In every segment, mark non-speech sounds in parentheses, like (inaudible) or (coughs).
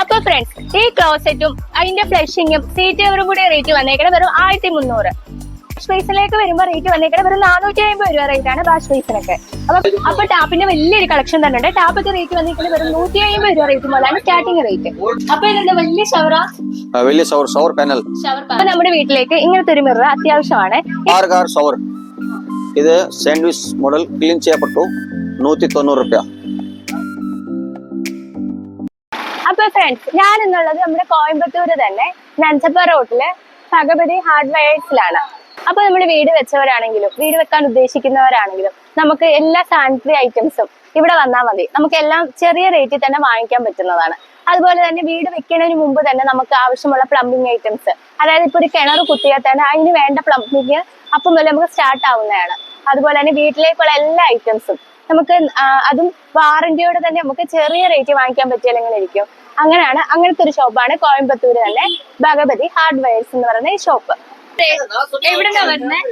അപ്പൊ ഫ്രണ്ട്സ് ഈ ക്ലോസറ്റും അതിന്റെ ഫ്ലഷിങ്ങും സീറ്റ് കവറും കൂടി റേറ്റ് വന്നേക്കണത് വെറും ആയിരത്തി മുന്നൂറ് സ്പേസിലേക്ക് വരുമ്പോൾ റേറ്റ് വന്നേക്കണത് വെറും നാനൂറ്റി അമ്പത് രൂപ റേറ്റ് ആണ് ബാഷ് സ്പേസിനൊക്കെ അപ്പൊ അപ്പൊ ടാപ്പിന്റെ വലിയൊരു കളക്ഷൻ തന്നെ ഉണ്ട്. ടാപ്പൊക്കെ റേറ്റ് വന്നേക്കുന്നത് വെറും നൂറ്റി അമ്പത് രൂപ റേറ്റ് മുതലാണ് സ്റ്റാർട്ടിംഗ് റേറ്റ് അപ്പൊ ഇതെന്താ വലിയ ഷവറ വലിയ ഷവർ ഷവർ പാനൽ ഷവർ അപ്പൊ നമ്മുടെ വീട്ടിലേക്ക് ഇങ്ങനത്തെ ഒരു മിറർ അത്യാവശ്യമാണ്. കാർ ഇത് സാൻഡ്വിച്ച് മോഡൽ ക്ലീൻ ചെയ്യപ്പെട്ടു. നൂറ്റി തൊണ്ണൂറ് റുപ്യ. ഫ്രണ്ട്സ് ഞാൻ എന്നുള്ളത് നമ്മുടെ കോയമ്പത്തൂര് തന്നെ നഞ്ചപ്പ റോട്ടിൽ ഭഗവതി ഹാർഡ്വെയർസിലാണ്. അപ്പൊ നമ്മൾ വീട് വെച്ചവരാണെങ്കിലും വീട് വെക്കാൻ ഉദ്ദേശിക്കുന്നവരാണെങ്കിലും നമുക്ക് എല്ലാ സാനിറ്ററി ഐറ്റംസും ഇവിടെ വന്നാൽ മതി. നമുക്ക് എല്ലാം ചെറിയ റേറ്റിൽ തന്നെ വാങ്ങിക്കാൻ പറ്റുന്നതാണ്. അതുപോലെ തന്നെ വീട് വെക്കുന്നതിന് മുമ്പ് തന്നെ നമുക്ക് ആവശ്യമുള്ള പ്ലംബിംഗ് ഐറ്റംസ് അതായത് ഇപ്പൊ ഒരു കിണർ കുത്തിയാൽ തന്നെ അതിന് വേണ്ട പ്ലംബിങ് അപ്പം മുതൽ നമുക്ക് സ്റ്റാർട്ട് ആവുന്നതാണ്. അതുപോലെ തന്നെ വീട്ടിലേക്കുള്ള എല്ലാ ഐറ്റംസും നമുക്ക് അതും വാറന്റിയോടെ തന്നെ നമുക്ക് ചെറിയ റേറ്റ് വാങ്ങിക്കാൻ പറ്റിയ എങ്ങനെ ഇരിക്കും അങ്ങനെയാണ് അങ്ങനത്തെ ഒരു ഷോപ്പാണ് കോയമ്പത്തൂര് തന്നെ ഭഗവതി ഹാർഡ്വെയർസ് എന്ന് പറയുന്ന ഈ ഷോപ്പ് എവിടുന്നാ വരുന്നത്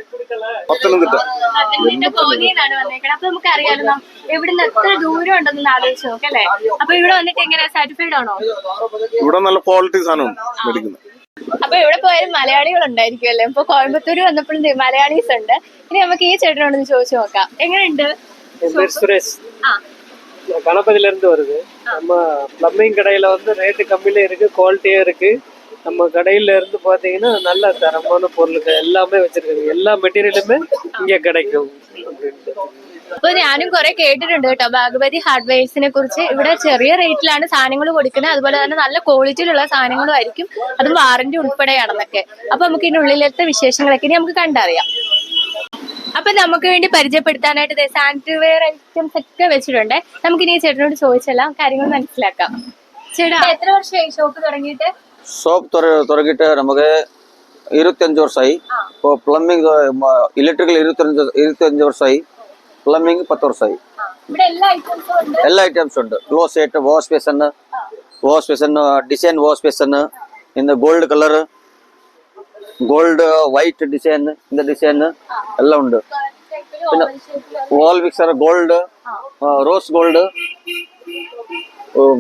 പത്തനംതിട്ട. പത്തനംതിട്ട കോന്നിന്നാണ് വന്നേക്കണത് അപ്പൊ നമുക്ക് അറിയാലോ എത്ര ദൂരം ഉണ്ടെന്ന് ആലോചിച്ച് നോക്കല്ലേ അപ്പൊ ഇവിടെ വന്നിട്ട് എങ്ങനെ? സാറ്റിസ്ഫൈഡ് ആണോ? ഇവിടെ നല്ല ക്വാളിറ്റി സാധനം മേടിക്കുന്നത്. അപ്പൊ ഇവിടെ പോയാലും മലയാളികൾ ഉണ്ടായിരിക്കും അല്ലെ? ഇപ്പൊ കോയമ്പത്തൂര് വന്നപ്പോഴും മലയാളീസ് ഉണ്ട്. ഇനി നമുക്ക് ഈ ചേട്ടനോടൊന്ന് ചോദിച്ചു നോക്കാം. എങ്ങനെയുണ്ട്? என் பேர் சுரேஷ் ആ நான் கணபதியில இருந்து வருது நம்ம பிளம்பிங் கடையில வந்து ரேட்டு கம்மியில இருக்கு குவாலிட்டியா இருக்கு நம்ம கடையில இருந்து பாத்தீங்கன்னா நல்ல தரமான பொருளுக்கு எல்லாமே வச்சிருக்காங்க எல்லா மெட்டீரியலுமே இங்க கிடைக்கும் അപ്പൊ ഞാനും കുറെ കേട്ടിട്ടുണ്ട് കേട്ടോ ഭഗവതി ഹാർഡ്വെയർസിനെ കുറിച്ച് ഇവിടെ ചെറിയ റേറ്റിലാണ് സാധനങ്ങൾ കൊടുക്കുന്നത് അതുപോലെ തന്നെ നല്ല ക്വാളിറ്റിയിലുള്ള സാധനങ്ങളും ആയിരിക്കും അതും വാറന്റി ഉൾപ്പെടെയാണെന്നൊക്കെ അപ്പൊ നമുക്ക് ഇതിന്റെ ഉള്ളിലത്തെ വിശേഷങ്ങളൊക്കെ ഇനി നമുക്ക് കണ്ടറിയാം അപ്പൊ നമുക്ക് വേണ്ടി പരിചയപ്പെടുത്താനായിട്ട് സാനിറ്ററിവെയർ ഐറ്റംസ് ഒക്കെ വെച്ചിട്ടുണ്ട്. നമുക്കിനി ചേട്ടനോട് ചോദിച്ചെല്ലാം കാര്യങ്ങൾ മനസ്സിലാക്കാം. ചേട്ടാ എത്ര വർഷമായി ഷോപ്പ് തുടങ്ങിയിട്ട്? ഷോപ്പ് തുടങ്ങിയിട്ട് നമുക്ക് ഇരുപത്തിയഞ്ച് വർഷമായി ഇപ്പോൾ പ്ലംബിംഗ് ഇലക്ട്രിക്കൽ ഇരുപത്തിയഞ്ച് ഇരുപത്തിയഞ്ച് വർഷമായി പ്ലംബിംഗ് പത്ത് വർഷമായി എല്ലാ ഐറ്റംസും ഉണ്ട്? ക്ലോസ് ആയിട്ട് wash basin wash basin design wash basin ഇന്ന് gold colour gold white design இந்த டிசைன் எல்லாம் உண்டு പിന്നെ wall mixer gold rose gold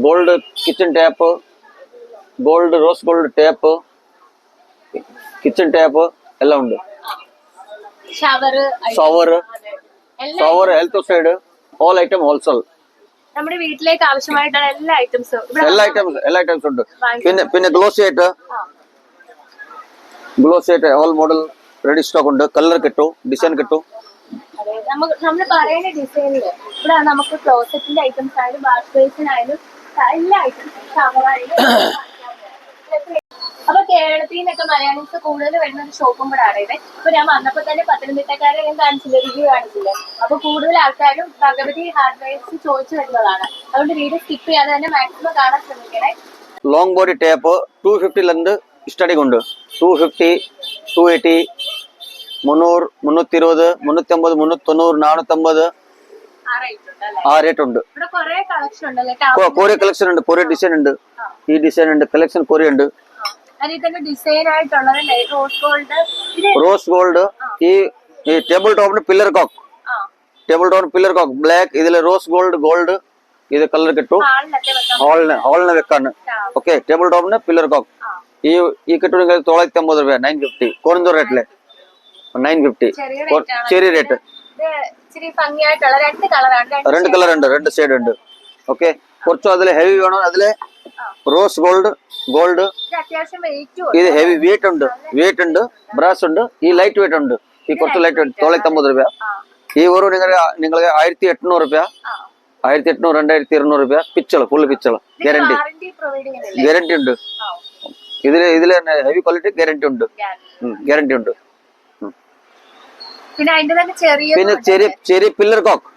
gold kitchen tap gold rose gold tap kitchen tap എല്ലാം ഉണ്ട് ഷവർ ഷവർ എല്ലാം shower health side all item wholesale നമ്മുടെ വീട്ടിലേക്ക് ആവശ്യമായിട്ടുള്ള എല്ലാ ഐറ്റംസും ഇവിടെ എല്ലാ ഐറ്റംസ് എല്ലാ ഐറ്റംസ് ഉണ്ട് പിന്നെ പിന്നെ glow ഷേറ്റ് glow set all model ready stock ഉണ്ട്. കളർ കിട്ടും ഡിസൈൻ കിട്ടും. നമുക്ക് നമ്മൾ പറയുന്ന ഡിസൈനിൽ ഇവിടെ നമുക്ക് ക്ലോസറ്റിന്റെ ഐറ്റംസ് ആയാലും വാഷ് ബേസിനായാലും എല്ലാ ഐറ്റംസും ഷവറായാലും (coughs) അപ്പൊ കേരളത്തിൽ നിന്നൊക്കെ മലയാളീസ് കൂടുതൽ വരുന്ന ഒരു ഷോപ്പും കൂടെ ആണ് ഇത്. ഇപ്പൊ ഞാൻ വന്നപ്പോ തന്നെ പത്തനംതിട്ടക്കാരെ ഞാൻ കാണിച്ചില്ല റിവ്യൂ കാണിച്ചില്ല. അപ്പൊ കൂടുതൽ ആൾക്കാരും ഭഗവതി ഹാർഡ്വെയർസ് ചോദിച്ചു വരുന്നതാണ്. അതുകൊണ്ട് വീഡിയോ സ്കിപ്പ് ചെയ്യാതെ തന്നെ മാക്സിമം കാണാൻ ശ്രമിക്കണേ. Long body tape two fifty length study കൊണ്ട്. டூ ஃபிஃப்டி டூ எயிட்டி മുന്നൂറ് മുന്നൂറ്റി ഇരുപത് മുന്നൂറ്റി അമ്പത് മുന്നൂറ്റി തൊണ്ണൂറ് നാനൂറ്റമ്പത് ആ റേറ്റ് ഉണ്ട് കൊറിയ കളക്ഷൻ ഉണ്ട് കൊറിയ ഡിസൈൻ ഉണ്ട്. ഈ ഡിസൈൻ ഉണ്ട് കളക്ഷൻ കൊറിയ ഉണ്ട്. റോസ് ഗോൾഡ് ഈ ടേബിൾ ടോപ്പിന് പില്ലർ കോക്ക് ടേബിൾ ടോപ്പിന് പില്ലർ കോക്ക് ബ്ലാക്ക് ഇതിൽ റോസ് ഗോൾഡ് ഗോൾഡ് ഇത് കളർ കിട്ടും ഹാളിന് ഹാളിന് വെക്കാണ്. ഓക്കെ ടേബിൾ ടോപ്പിന് പില്ലർ കോക്ക് ഈ ഈ കിട്ടുമെങ്കിൽ തൊള്ളായിരത്തി അമ്പത് രൂപ നയൻ ഫിഫ്റ്റി കുറഞ്ഞ റേറ്റിൽ നയൻ ഫിഫ്റ്റി ചെറിയ റേറ്റ് രണ്ട് കളർ ഉണ്ട് രണ്ട് ഷെയ്ഡ് ഉണ്ട്. ഓക്കെ കുറച്ചും അതിൽ ഹെവി വേണം. അതിൽ റോസ് ഗോൾഡ് ഗോൾഡ് ഇത് ഹെവി വെയിറ്റ് ഉണ്ട്. വെയിറ്റ് ഉണ്ട്. ബ്രാസ് ഉണ്ട്. ഈ ലൈറ്റ് വെയിറ്റ് ഉണ്ട്. ഈ കുറച്ച് ലൈറ്റ് വെയിറ്റ് തൊള്ളായിരത്തി അമ്പത് രൂപ ഈ ഒരു നിങ്ങൾ നിങ്ങൾക്ക് ആയിരത്തി എണ്ണൂറ് രൂപ ആയിരത്തി എണ്ണൂറ് രണ്ടായിരത്തി ഇരുന്നൂറ് രൂപ പിച്ചൾ. ഫുള്ള് പിച്ചൾ ഗ്യാരണ്ടി വാറന്റി പ്രൊവൈഡ് ചെയ്യുന്നില്ല? ഗ്യാരണ്ടി ഉണ്ട്. ഇതിൽ ഇതിൽ ഹെവി ക്വാളിറ്റി ഗ്യാരണ്ടി ഉണ്ട്. ഗ്യാരണ്ടി ഉണ്ട്. പിന്നെ അതിന്റെ തന്നെ ചെറിയ പിന്നെ ചെറിയ ചെറിയ പില്ലർ കോക്ക്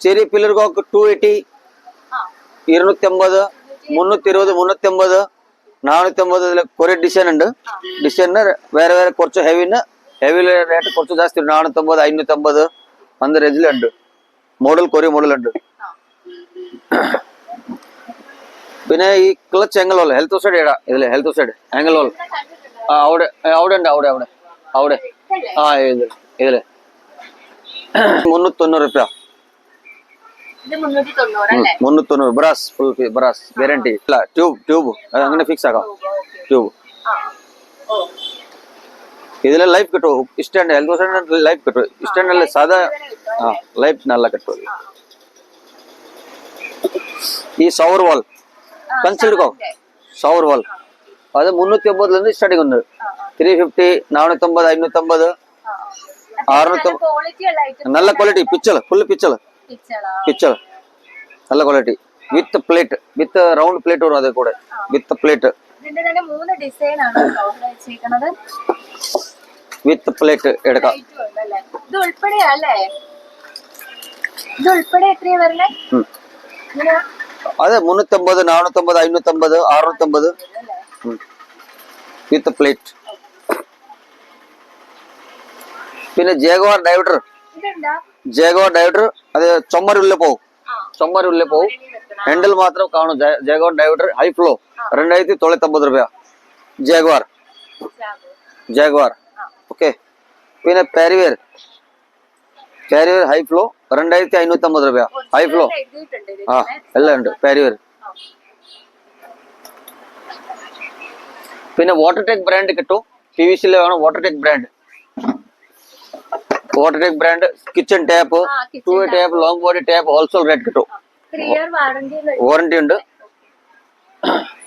ചെറിയ പില്ലർ കോക്ക് ടു എയ്റ്റി ഇരുന്നൂറ്റി അമ്പത് മുന്നൂറ്റി ഇരുപത് മുന്നൂറ്റി അമ്പത് നാനൂറ്റി അമ്പത് ഇതിൽ കുറെ ഡിസൈൻ ഉണ്ട് ഡിസൈനിന് വേറെ വേറെ കുറച്ച് ഹെവിന് ഹെവി റേറ്റ് കുറച്ച് ജാസ്തി ഉണ്ട്. നാനൂറ്റമ്പത് അഞ്ഞൂറ്റമ്പത് അന്ന് റേഞ്ചിലുണ്ട് മോഡൽ കുറേ മോഡൽ ഉണ്ട്. പിന്നെ ഈ clutch angle all health side ഇടാം ഇതിൽ ഹെൽത്ത് സൈഡ് ആംഗിൾ ഓൾ ആ അവിടെ അവിടെ ഉണ്ട് അവിടെ അവിടെ അവിടെ. ആ ഇതിൽ. ഇതിൽ മുന്നൂറ്റി തൊണ്ണൂറ് റുപ്യ അല്ലേ? മുന്നൂറ്റൊണ്ണൂറ് ബ്രാസ് ഫുൾ ബ്രാസ് ഗ്യാരണ്ടി ഇല്ല ട്യൂബ് ട്യൂബ് അങ്ങനെ ഫിക്സ് ആക്കാം. ട്യൂബ് ഇതിലെ ലൈഫ് കിട്ടും. ഇഷ്ടണ്ട് ഹെൽത്ത് ലൈഫ് കിട്ടും. ഇഷ്ടണ്ടല്ലേ സാധാ ആ ലൈഫ് നല്ല കിട്ടും. ഈ സൗർ വാൾ ಕನ್ಸಿಲ್ ಇಡ್ಕೋ ಸಾವಿರ ಬಾಲ್ ಅದು ಮುನ್ನೂத்தி ಒಂಬತ್ತರಿಂದ ಸ್ಟಾರ್ಟಿಂಗ್ ಒಂದು ತ್ರೀ ಫಿಫ್ಟಿ ನಾನೂറ്റി ತೊಂಬತ್ತು ಐನೂറ്റി ತೊಂಬತ್ತು അറുന്നൂറ്റി നല്ല ക്വാളിറ്റി പിച്ചൾ ഫുള്ള് പിച്ചൾ പിച്ചൾ നല്ല quality with plate with round plate വരും അതേ കൂടെ. വിത്ത് പ്ലേറ്റ് വിത്ത് പ്ലേറ്റ് എടുക്കാം. ഇത് ഉൾപ്പെടെയാ അല്ലേ? ഇത് ഉൾപ്പെടെ എത്രയാ വരണേ? ഉം. ഇങ്ങനെ അതെ മുന്നൂറ്റമ്പത് നാനൂറ്റമ്പത് അഞ്ഞൂറ്റമ്പത് അറുന്നൂറ്റമ്പത് വിത്ത് പ്ലേറ്റ് പിന്നെ ജേഗോർ ഡൈവഡർ ഇതെന്താ ജേഗോർ ഡൈവഡർ അത് ചുമരുള്ളിൽ പോകും ആ ചുമരുള്ളിൽ പോകും ഇനി വെക്കണം ഹാൻഡിൽ മാത്രം കാണും ജേഗോർ ഡൈവഡർ ഹൈ ഫ്ലോ രണ്ടായിരത്തി തൊള്ളൂറ്റമ്പത് രൂപ ജേഗ്വാർ ജാഗ്വാർ ഓക്കെ പിന്നെ പാരിവേർ ഹൈ ഫ്ലോ രണ്ടായിരത്തി അഞ്ഞൂറ്റമ്പത് രൂപ ഹൈ ഫ്ലോ എഴുതിയിട്ടുണ്ട് ഇത് ആ എല്ലാം ഉണ്ട്. കാരിയർ പിന്നെ വാട്ടർടെക് ബ്രാൻഡ് കിട്ടും. ടി വി സിയിലെ വേണം Watertec brand Watertec brand kitchen tap two tap long body tap also rate കിട്ടും. വാറന്റി ഉണ്ട്.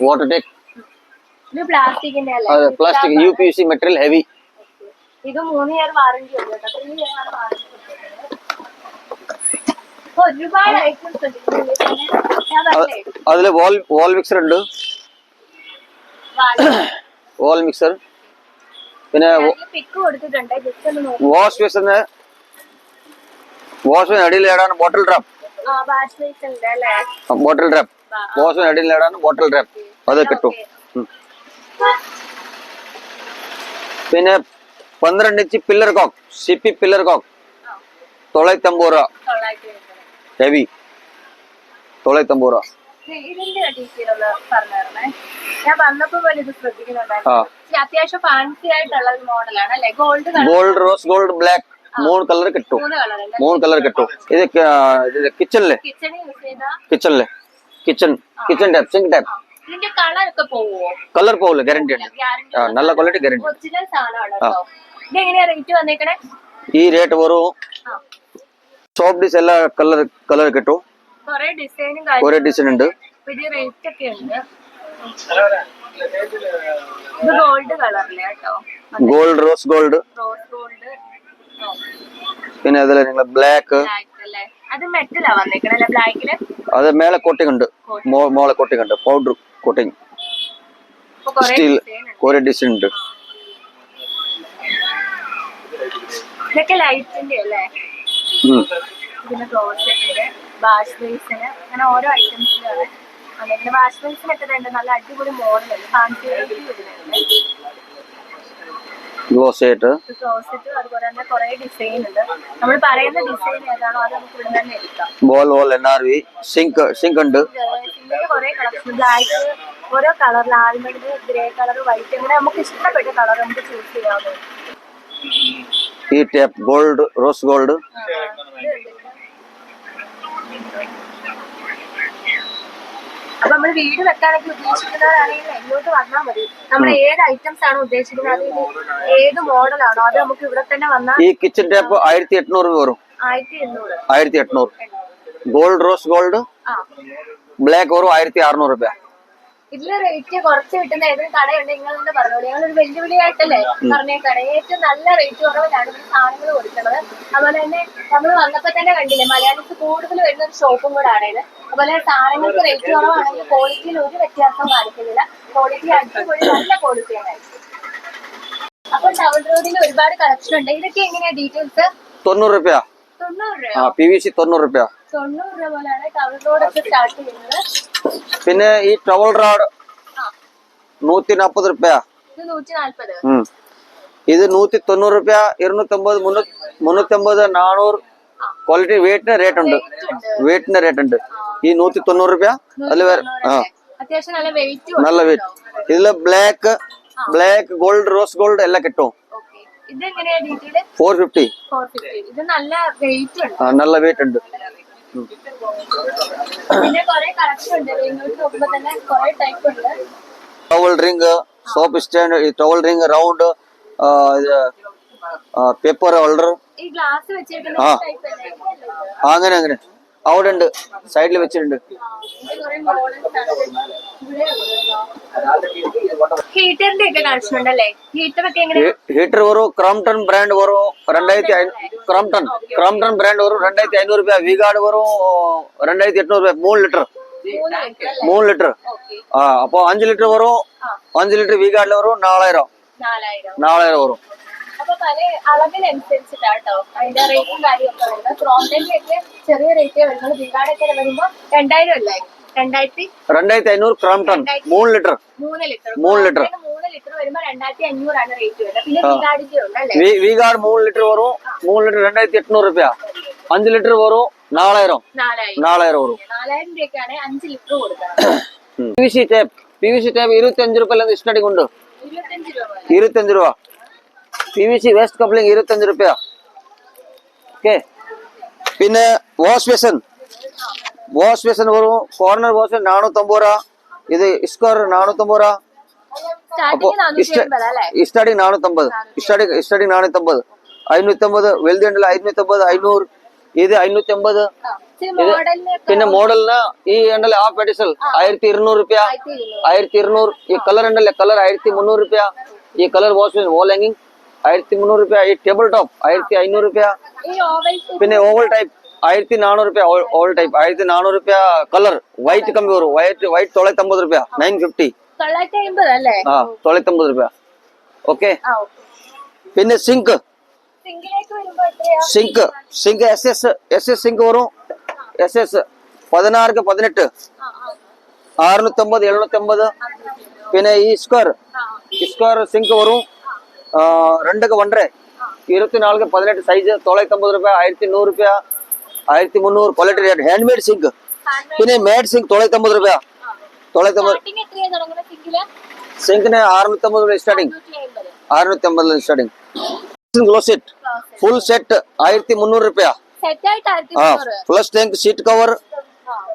Watertec plastic U P C material heavy ഇത് മൂന്ന് ഇയർ വാറന്റി ഉണ്ട് കേട്ടോ. ത്രീ ഇയർ ആണ് വാറന്റി ഒരുപാട് ഐറ്റംസ് ഉണ്ട്. അതിൽ വാൾ വാൾ മിക്സർ ഉണ്ട്. വാൾ മിക്സർ പിന്നെ വാഷ് ബേസിന് വാഷ് അടിയിൽ ഇടാൻ ബോട്ടിൽ അല്ലേ? ബോട്ടിൽ ഡ്രാപ്പ് വാഷ് അടിയിൽ ഇടാൻ ബോട്ടിൽ ഡ്രാപ്പ് അത് കിട്ടും. പിന്നെ പന്ത്രണ്ട് inch pillar cock C P pillar cock തൊള്ളായിരത്തമ്പത് രൂപ. തൊള്ളായിരത്തി എഴുപത്. ഹെവി തൊള്ളായിരത്തമ്പത് രൂപ ഗോൾഡ് റോസ് ഗോൾഡ് ബ്ലാക്ക് മൂന്ന് കളർ കിട്ടും. മൂന്ന് കളർ കിട്ടും. ഇത് കിച്ചണിലെ കിച്ചണിലെ kitchen kitchen tap sink tap colour ഒക്കെ പോവോ? കളർ പോകില്ല ഗ്യാരണ്ടി ഉണ്ട്. നല്ല ക്വാളിറ്റി ഗ്യാരണ്ടി റേറ്റ് വന്നേക്കണേ? ഈ റേറ്റ് വരും സോപ്പ് ഡിസ് എല്ലാ കളർ കളർ കിട്ടും. കുറെ ഡിസൈൻ ഉണ്ട്. ഗോൾഡ് റോസ് ഗോൾഡ് പിന്നെ അതിൽ നിങ്ങൾ ബ്ലാക്ക് അത് മേലെ കോട്ടിംഗ് ഉണ്ട്. മോളെ കോട്ടിംഗ് ഉണ്ട്. പൗഡർ കോട്ടിംഗ് സ്റ്റീൽ കുറെ ഡിസൈൻ ഉണ്ട്. ഇതൊക്കെ ലൈറ്റിന്റെ അല്ലേ? പിന്നെ ഇതിന് ക്ലോസറ്റിന്റെ വാഷ് ബേസിന് അങ്ങനെ ഓരോ ഐറ്റംസിലാണ് അല്ലെങ്കിൽ വാഷ് ബേസിനൊക്കെ തന്നെ നല്ല അടിപൊളി മോഡൽ ഫാൻസി വരുന്നുണ്ട്. ഗ്ലോസ് ആയിട്ട് അതുപോലെ തന്നെ കുറെ ഡിസൈൻ ഉണ്ട്. നമ്മൾ പറയുന്ന ഡിസൈൻ ഏതാണോ അത് നമുക്ക് ഇവിടെ തന്നെ എടുക്കാം. Ball valve N R V sink sink ഉണ്ട്. കുറെ കളക്ഷൻ ബ്ലാക്ക് ഓരോ കളറിൽ ആൽമണ്ട് ഗ്രേ കളർ വൈറ്റ് അങ്ങനെ നമുക്ക് ഇഷ്ടപ്പെട്ട കളർ നമുക്ക് ചൂസ് ചെയ്യാവുന്നത് ഈ ടേപ്പ് ഗോൾഡ് റോസ് ഗോൾഡ് അപ്പൊ നമ്മൾ വീട് വെക്കാനൊക്കെ ഉദ്ദേശിക്കുന്നവരാണെങ്കിൽ ഇങ്ങോട്ട് വന്നാൽ മതി. നമ്മൾ ഏത് ഐറ്റംസ് ആണ് ഉദ്ദേശിക്കുന്നത്? ഏത് മോഡലാണോ അത് നമുക്ക് ഇവിടെ തന്നെ വന്നാൽ ഈ കിച്ചൺ ടേപ്പ് ആയിരത്തി എണ്ണൂറ് വരും. ആയിരത്തി എണ്ണൂറ് ഗോൾഡ് റോസ് ഗോൾഡ് ബ്ലാക്ക് വരും ആയിരത്തി അറുന്നൂറ് രൂപ ഇതിൽ റേറ്റ് കുറച്ച് കിട്ടുന്ന ഏതൊരു കടയുണ്ട് നിങ്ങൾ തന്നെ പറഞ്ഞോളൂ. ഞങ്ങളൊരു വെല്ലുവിളിയായിട്ടല്ലേ പറഞ്ഞേക്കാണ് ഏറ്റവും നല്ല റേറ്റ് കുറവിലാണ് ഇവിടെ സാധനങ്ങൾ കൊടുക്കുന്നത്. അതുപോലെ തന്നെ നമ്മൾ വന്നപ്പോ തന്നെ കണ്ടില്ലേ മലയാളീസ് കൂടുതൽ വരുന്ന ഒരു ഷോപ്പും കൂടെ ആണ് ഇത്. അതുപോലെ സാധനങ്ങൾക്ക് റേറ്റ് കുറവാണെങ്കിൽ ക്വാളിറ്റിയിൽ ഒരു വ്യത്യാസം കാണിക്കുന്നില്ല. ക്വാളിറ്റി അടിപൊളി നല്ല ക്വാളിറ്റിയാണ് അപ്പൊ ടൗൺ റോഡിൽ ഒരുപാട് കളക്ഷൻ ഉണ്ട്. ഇതൊക്കെ എങ്ങനെയാ ഡീറ്റെയിൽസ് തൊണ്ണൂറ് രൂപ തൊണ്ണൂറ് രൂപ പി വി സി തൊണ്ണൂറ് രൂപ തൊണ്ണൂറ് രൂപ പോലെയാണ് ടൗൺ റോഡൊക്കെ സ്റ്റാർട്ട് ചെയ്യുന്നത്. പിന്നെ ഈ ടവൽ റോഡ് നൂറ്റി നാപ്പത് റുപ്യ. ഇത് നൂറ്റി തൊണ്ണൂറ് റുപ്യ ഇരുന്നൂറ്റമ്പത് മുന്നൂറ്റി മുന്നൂറ്റമ്പത് നാനൂറ്. ക്വാളിറ്റി വെയിറ്റിന് റേറ്റ് ഉണ്ട്. വെയിറ്റിന് റേറ്റ് ഉണ്ട്. ഈ നൂറ്റി തൊണ്ണൂറ് റുപ്യ അതിൽ വേറെ ആ. അത്യാവശ്യം നല്ല വെയിറ്റ് ഇതിൽ black black gold rose gold എല്ലാം കിട്ടും. ഫോർ ഫിഫ്റ്റി നല്ല വെയിറ്റ് ഉണ്ട്. ടവൽ റിംഗ് സോപ്പ് സ്റ്റാൻഡ് ഈ towel ring round paper holder ആ അങ്ങനെ അങ്ങനെ. അവിടെ ഉണ്ട് സൈഡിൽ വെച്ചിട്ടുണ്ട് ഹീറ്റർ ഒക്കെ എങ്ങനെ ഹീറ്റർ ക്രോംടൺ ബ്രാൻഡ് വരും രണ്ടായിരത്തി ക്രോംടൺ ക്രോംടൺ ബ്രാൻഡ് വരും രണ്ടായിരത്തി അഞ്ഞൂറ് രൂപ വിഗാർഡ് വരും രണ്ടായിരത്തി എട്ടുനൂറ് രൂപ മൂന്ന് ലിറ്റർ. മൂന്ന് ലിറ്റർ ആ അപ്പൊ അഞ്ച് ലിറ്റർ വരും അഞ്ച് ലിറ്റർ വിഗാർഡിൽ വരും നാലായിരം. നാലായിരം. വരും വരുമ്പോൾ പല അളവിനനുസരിച്ചിട്ടാട്ടോ. അതിന്റെ റേറ്റും കാര്യമൊക്കെ വരുന്നത്. ക്രോംഡനിലൊക്കെ ചെറിയ റേറ്റേ വരുന്നത്. ബിഗാഡൊക്കെ വരുമ്പോൾ രണ്ടായിരം അല്ലേ? രണ്ടായിരത്തി അഞ്ഞൂറ് മൂന്ന് ലിറ്റർ. മൂന്ന് ലിറ്റർ. മൂന്ന് ലിറ്റർ. റേറ്റ് വരുന്നത്. പിന്നെ ലിറ്റർ വരും. ലിറ്റർ രണ്ടായിരത്തി എട്നൂറ് റുപ്യ ലിറ്റർ വരും. നാലായിരം. നാലായിരം. വരും. നാലായിരം രൂപയ്ക്കാണ് അഞ്ച് ലിറ്റർ കൊടുക്കുന്നത്. പി വി സി ഇരുപത്തി അഞ്ച് രൂപ. പോലെ. ഇരുപത്തഞ്ച് രൂപ P V C waste coupling ഇരുപത്തഞ്ച് രൂപ ഓക്കെ പിന്നെ വാഷ് ബേസൻ വാഷ് ബേസൻ വരും കോർണർ വാഷ് നാനൂറ്റമ്പത് രൂപ ഇത് സ്ക്വയർ നാനൂറ്റമ്പത് രൂപ അപ്പോ സ്റ്റാർട്ടിങ് നാനൂറ്റി എൺപത് അല്ലേ സ്റ്റാർട്ടിംഗ് നാനൂറ്റമ്പത് സ്റ്റാർട്ടിംഗ് സ്റ്റാർട്ടിംഗ് നാനൂറ്റമ്പത് അഞ്ഞൂറ്റമ്പത് വെൽതി ഉണ്ടല്ലോ അഞ്ഞൂറ്റമ്പത് അഞ്ഞൂറ് ഇത് അഞ്ഞൂറ്റമ്പത് മോഡലിന് പിന്നെ മോഡലിന് ഈ ഉണ്ടല്ലോ ആ പെഡിസൽ ആയിരത്തി ഇരുന്നൂറ് രൂപ ആയിരത്തി ഇരുന്നൂറ് ഈ കളർ ഉണ്ടല്ലേ കളർ ആയിരത്തി മുന്നൂറ് രൂപ ഈ കളർ വാഷ് വോൾ ഹാങ്ങിങ് ആയിരത്തി മുന്നൂറ് രൂപ ഈ ടേബിൾ ടോപ്പ് ആയിരത്തി അഞ്ഞൂറ് രൂപ പിന്നെ ഓവൽ ടൈപ്പ് ആയിരത്തി നാനൂറ് രൂപ ഓൾ ടൈപ്പ് ആയിരത്തി നാനൂറ് രൂപ കളർ വൈറ്റ് കമ്പി വൈറ്റ് വൈറ്റ് തൊള്ളായിരത്തി അമ്പത് രൂപ നയൻ ഫിഫ്റ്റി ആ തൊള്ളായിരത്തി അമ്പത് രൂപ ഓക്കെ പിന്നെ sink sink sink S S S S sink വരും. എസ് എസ് പതിനാറുക്ക് പതിനെട്ട് അറുന്നൂറ്റമ്പത് എഴുന്നൂറ്റമ്പത്. പിന്നെ ഈ സ്ക്വയർ സ്ക്വയർ സിങ്ക് വരും. ரெண்டுக்கு ஒன்றரை இருபத்தி நாலுக்கு பதினெட்டு சைஸ் தொள்ளாயிரத்தி ஐம்பது ரூபாய் ஆயிரத்தி நூறு ரூபாய் ஆயிரத்தி முந்நூறு quality rate handmade sink Handmade. പിന്നെ മേഡ് സിങ്ക് തൊള്ളായിരത്തി അമ്പത് രൂപ തൊള്ളായിരത്തി അമ്പത് സ്റ്റാർട്ടിങ് എത്രയാ തുടങ്ങുന്നത് സിംഗില് സിങ്കിന് അറുന്നൂറ്റി അമ്പത് രൂപ സ്റ്റാർട്ടിങ് നൂറ്റി അമ്പത് അറുന്നൂറ്റി അമ്പതിൽ starting glow set full set ആയിരത്തി മുന്നൂറ് രൂപ സെറ്റ് ആയിട്ട് ആയിരത്തി ആ മുന്നൂറ് flush tank seat cover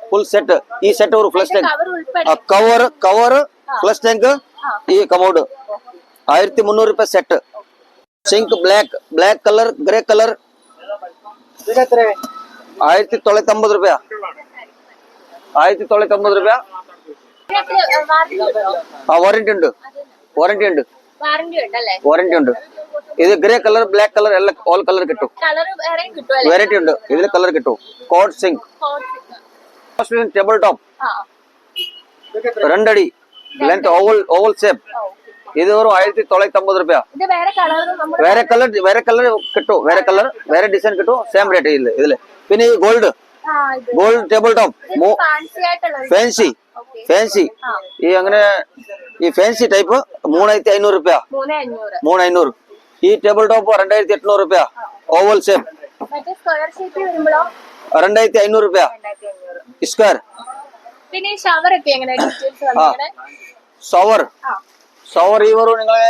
full set ഈ സെറ്റ് ഒരു ഫ്ലഷ് ടാങ്ക് കവർ ഉൾപ്പെടെ കവർ കവർ ഫ്ലഷ് ടാങ്ക് ഈ കമോഡ് ആയിരത്തി മുന്നൂറ് രൂപ set sink black black colour grey colour ആയിരത്തി തൊള്ളായിരത്തി അമ്പത് രൂപ ആയിരത്തി തൊള്ളായിരത്തി അമ്പത് രൂപ ആ വാറന്റി ഉണ്ട്. വാറന്റി ഉണ്ട്. വാറന്റി ഉണ്ട്. ഇത് ഗ്രേ കളർ ബ്ലാക്ക് കളർ എല്ലാം ഓൾ കളർ കിട്ടും. വെറൈറ്റി ഉണ്ട്. ഇതിൽ കളർ കിട്ടും. Code sink. ടേബിൾ ടോപ്പ് രണ്ടടി. ലെങ്ത് ഓവൽ ഓവൽ ഷേപ്പ് ഇത് വെറും ആയിരത്തി തൊള്ളായിരത്തി അമ്പത് രൂപ ഇത് വേറെ കളർ വേറെ കളർ കിട്ടും. വേറെ കളർ വേറെ ഡിസൈൻ കിട്ടും. സെയിം റേറ്റ് ഇല്ല ഇതിൽ. പിന്നെ ഈ gold gold table top fancy fancy fancy ഈ അങ്ങനെ ഈ ഫാൻസി ടൈപ്പ് മൂന്നായിരത്തി അഞ്ഞൂറ് രൂപ മൂന്ന് അഞ്ഞൂറ്. ഈ ടേബിൾ ടോപ്പ് രണ്ടായിരത്തി എണ്ണൂറ് രൂപ ഓവൽ ഷേപ്പ് വരുമ്പോഴോ രണ്ടായിരത്തി അഞ്ഞൂറ് രൂപ അഞ്ഞൂറ്. സ്ക്വയർ പിന്നെ ഷവർ ഷവർ നിങ്ങളെ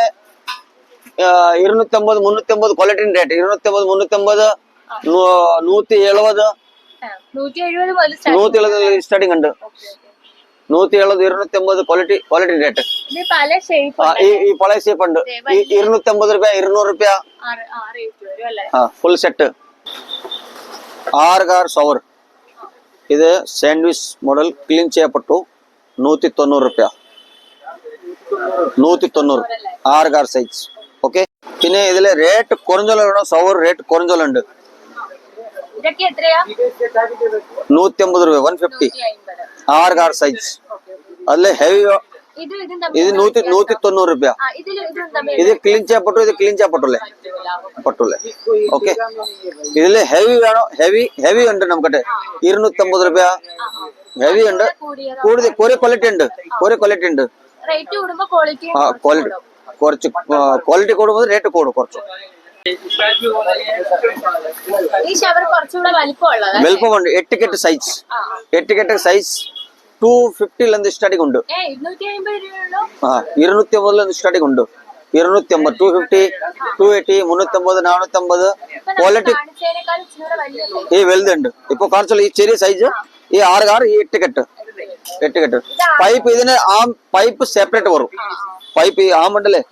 ഇരുന്നൂറ്റമ്പത് മുന്നൂറ്റമ്പത് ക്വാളിറ്റി റേറ്റ് ഇരുന്നൂറ്റമ്പത് മുന്നൂറ്റമ്പത് നൂ- നൂറ്റി എഴുപത് നൂറ്റി എഴുപത് സ്റ്റാർട്ടിംഗ് ഉണ്ട്. നൂറ്റി എഴുപത് ഇരുന്നൂറ്റമ്പത് ക്വാളിറ്റി ക്വാളിറ്റി റേറ്റ് ഈ പല ഷേപ്പ് ഉണ്ട്. ഇരുന്നൂറ്റമ്പത് രൂപ ഇരുന്നൂറ് രൂപ. ഫുൾ സെറ്റ് ആറ് കാർ ഷവർ ഇത് സാൻഡ്വിച്ച് മോഡൽ ക്ലീൻ ചെയ്യപ്പെട്ടു. നൂറ്റി തൊണ്ണൂറ് രൂപ. നൂറ്റി തൊണ്ണൂറ് ആറ് കാർ സൈസ് ഓക്കെ പിന്നെ ഇതിൽ റേറ്റ് കുറഞ്ഞോളം സൗർ റേറ്റ് എത്രയാ? നൂറ്റി അമ്പത് രൂപ വൺ ഫിഫ്റ്റി ആറ് കാർ സൈസ് അതിൽ ഹെവി ഇത് നൂറ്റി നൂറ്റി തൊണ്ണൂറ് രൂപ ഇതും ക്ലീൻ ചെയ്യപ്പെട്ടു ഇത് ക്ലീൻ ചെയ്യപ്പെട്ടുള്ളേ പട്ടുള്ളേ ഓക്കെ ഇതിൽ ഹെവി വേണോ? ഹെവി ഹെവി ഉണ്ട് നമുക്കട്ടെ. ഇരുന്നൂറ്റമ്പത് രൂപ ഹെവി ഉണ്ട്. കൂടുതൽ കുറെ ക്വാളിറ്റി ഉണ്ട്. കുറെ ക്വാളിറ്റി ഉണ്ട്. ക്വാളിറ്റി കുറച്ച് ക്വാളിറ്റി കൂടുമ്പോൾ റേറ്റ് കൂടും കുറച്ച്. ഈ ഷവർ കുറച്ചുകൂടെ വലിപ്പമുള്ളത് വലുപ്പമുണ്ട്. എട്ട് കെട്ട് സൈസ് ആ എട്ട് കെട്ട് സൈസ് ടു ഫിഫ്റ്റിയിൽ എന്ത് സ്റ്റാർട്ടിംഗ് ഉണ്ട്. ആ ഇരുന്നൂറ്റി അമ്പതിൽ എന്ത് സ്റ്റാർട്ടിംഗ് ഉണ്ട്. ഇരുന്നൂറ്റി അമ്പത് ടു ഫിഫ്റ്റി ടു എയ്റ്റി മുന്നൂറ്റമ്പത് നാനൂറ്റമ്പത്. ക്വാളിറ്റി ഈ വലുതുണ്ട്. ഇപ്പൊ കാണിച്ചുള്ള ഈ ചെറിയ സൈസ് ഈ ആറ് കാർ ഈ എട്ട് കെട്ട് കെട്ട് പൈപ്പ് ഇതിന് ആ പൈപ്പ് സെപ്പറേറ്റ് വരും പൈപ്പ് ഈ ആമുണ്ടല്ലേ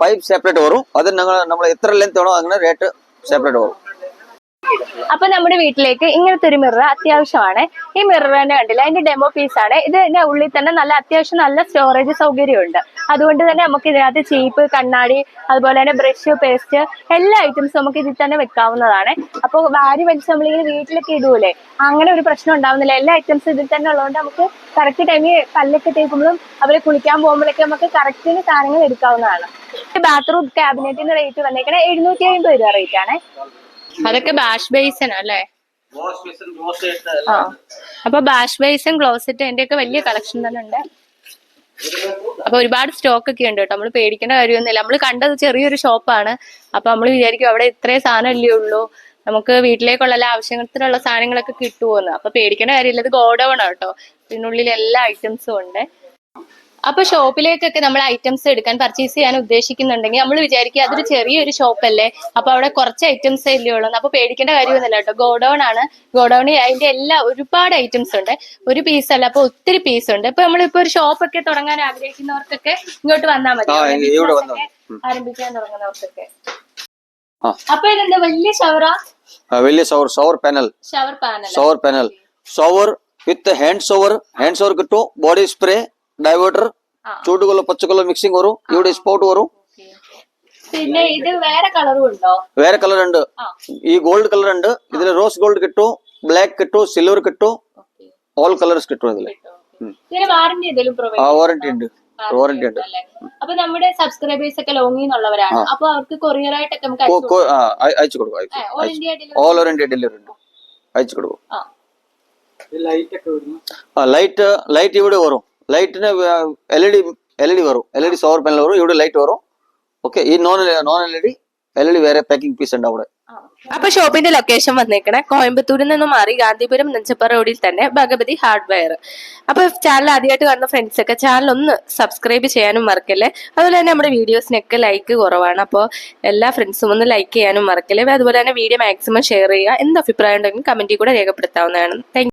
പൈപ്പ് സെപ്പറേറ്റ് വരും അത് ഞങ്ങൾ നമ്മൾ എത്ര ലെങ്ത് വേണോ അങ്ങനെ റേറ്റ് സെപ്പറേറ്റ് വരും അപ്പൊ നമ്മുടെ വീട്ടിലേക്ക് ഇങ്ങനത്തെ ഒരു മിറർ അത്യാവശ്യമാണ്. ഈ മിറർ തന്നെ കണ്ടില്ല? അതിന്റെ ഡെമോ പീസ് ആണ്. ഇത് ഇതിന്റെ ഉള്ളിൽ തന്നെ നല്ല അത്യാവശ്യം നല്ല സ്റ്റോറേജ് സൗകര്യമുണ്ട്. അതുകൊണ്ട് തന്നെ നമുക്ക് ഇതിനകത്ത് ചീപ്പ് കണ്ണാടി അതുപോലെ തന്നെ ബ്രഷ് പേസ്റ്റ് എല്ലാ ഐറ്റംസും നമുക്ക് ഇതിൽ തന്നെ വെക്കാവുന്നതാണ്. അപ്പോൾ വാരി വലിച്ച് നമ്മളിങ്ങനെ വീട്ടിലൊക്കെ ഇടൂലേ? അങ്ങനെ ഒരു പ്രശ്നം ഉണ്ടാവുന്നില്ല. എല്ലാ ഐറ്റംസും ഇതിൽ തന്നെ ഉള്ളതുകൊണ്ട് നമുക്ക് കറക്റ്റ് ടൈമിൽ പല്ലൊക്കെ തേക്കുമ്പോഴും അവരെ കുളിക്കാൻ പോകുമ്പോഴൊക്കെ നമുക്ക് കറക്റ്റിന് സാധനങ്ങൾ എടുക്കാവുന്നതാണ്. ബാത്റൂം ക്യാബിനറ്റിന്റെ റേറ്റ് വന്നേക്കണേ എഴുന്നൂറ്റി അമ്പത് രൂപ റേറ്റ് ആണ്. അതൊക്കെ ബാഷ് ബേസൺ അല്ലേ? അപ്പൊ ബാഷ് ബേസൺ ക്ലോസറ്റ് എന്റെ ഒക്കെ വലിയ കളക്ഷൻ തന്നെ ഉണ്ട്. അപ്പൊ ഒരുപാട് സ്റ്റോക്ക് ഒക്കെ ഉണ്ട് കേട്ടോ. നമ്മൾ പേടിക്കേണ്ട കാര്യമൊന്നുമില്ല. നമ്മൾ കണ്ടത് ചെറിയൊരു ഷോപ്പാണ്. അപ്പൊ നമ്മൾ വിചാരിക്കും അവിടെ ഇത്രേ സാധനം അല്ലേ ഉള്ളൂ. നമുക്ക് വീട്ടിലേക്കുള്ള എല്ലാ ആവശ്യത്തിനുള്ള സാധനങ്ങളൊക്കെ കിട്ടുമോന്ന് അപ്പൊ പേടിക്കേണ്ട കാര്യമില്ല. ഇത് ഗോഡൗൺ കേട്ടോ. ഇതിനുള്ളിൽ എല്ലാ ഐറ്റംസും ഉണ്ട്. അപ്പൊ ഷോപ്പിലേക്കൊക്കെ നമ്മൾ ഐറ്റംസ് എടുക്കാൻ പർച്ചേസ് ചെയ്യാൻ ഉദ്ദേശിക്കുന്നുണ്ടെങ്കിൽ നമ്മൾ വിചാരിക്കുക അതൊരു ചെറിയൊരു ഷോപ്പല്ലേ? അപ്പൊ അവിടെ കുറച്ച് ഐറ്റംസ് അല്ലേ ഉള്ളൂ. അപ്പൊ പേടിക്കേണ്ട കാര്യമൊന്നുമില്ല കേട്ടോ. ഗോഡൌൺ ആണ്. ഗോഡൌണിൽ അതിന്റെ എല്ലാ ഒരുപാട് ഐറ്റംസ് ഉണ്ട്. ഒരു പീസ് അല്ല അപ്പൊ ഒത്തിരി പീസ് ഉണ്ട്. ഇപ്പൊ നമ്മളിപ്പോ ഒരു ഷോപ്പൊക്കെ തുടങ്ങാൻ ആഗ്രഹിക്കുന്നവർക്കൊക്കെ ഇങ്ങോട്ട് വന്നാൽ മതി. ആരംഭിക്കാൻ തുടങ്ങുന്നവർക്കൊക്കെ. അപ്പൊ ഇതെന്താ? വലിയ ഷവറ വലിയ shower shower panel shower panel shower panel shower with hand shower hand shower കിട്ടും. ബോഡി സ്പ്രേ ഡൈവേർട്ടർ ചൂട്ടുകൊല്ല പച്ചക്കൊല്ല മിക്സിംഗ് വരും. ഇവിടെ സ്പോട്ട് വരും. പിന്നെ ഇത് വേറെ കളറും വേറെ കളർ ഉണ്ട്. ഈ ഗോൾഡ് കളർ ഉണ്ട്. ഇതിൽ റോസ് ഗോൾഡ് കിട്ടും ബ്ലാക്ക് കിട്ടും സിൽവർ കിട്ടും. ഓൾ കളേഴ്സ് കിട്ടും ഇതിൽ. വാറന്റി ഉണ്ട്. വാറന്റി ഉണ്ട് അപ്പൊ നമ്മുടെ സബ്സ്ക്രൈബേഴ്സ് ഒക്കെ ലോങ്ങിൽ നിന്നുള്ളവരാണ് അപ്പൊ അവർക്ക് കൊറിയർ ആയിട്ടൊക്കെ നമുക്ക് അയച്ചു കൊടുക്കും. ഓൾ ഓൾ ഇന്ത്യ ഡെലിവറി ഉണ്ട്. അയച്ചു കൊടുക്കും. ലൈറ്റ് ലൈറ്റ് ഇവിടെ വരും. ലൈറ്റിന് L E D L E D വരും. L E D shower panel വരും. ഇവിടെ ലൈറ്റ് വരും. ഓക്കെ ഈ non non L E D L E D വേറെ പാക്കിംഗ് പീസ് ഉണ്ട് അവിടെ. അപ്പൊ ഷോപ്പിന്റെ ലൊക്കേഷൻ വന്നേക്കണേ. കോയമ്പത്തൂരിൽ നിന്ന് മാറി ഗാന്ധിപുരം നെഞ്ചപ്പ റോഡിൽ തന്നെ ഭഗവതി ഹാർഡ്വെയർ. അപ്പൊ ചാനൽ ആദ്യമായിട്ട് കാണുന്ന ഫ്രണ്ട്സ് ഒക്കെ ചാനൽ ഒന്ന് സബ്സ്ക്രൈബ് ചെയ്യാനും മറക്കല്ലേ? അതുപോലെ തന്നെ നമ്മുടെ വീഡിയോസിനൊക്കെ ലൈക്ക് കുറവാണ്. അപ്പോൾ എല്ലാ ഫ്രണ്ട്സും ഒന്ന് ലൈക്ക് ചെയ്യാനും മറക്കല്ലേ? അതുപോലെ തന്നെ വീഡിയോ മാക്സിമം ഷെയർ ചെയ്യുക. എന്ത് അഭിപ്രായം ഉണ്ടെങ്കിലും കമന്റിൽ കൂടെ രേഖപ്പെടുത്താവുന്നതാണ്. താങ്ക്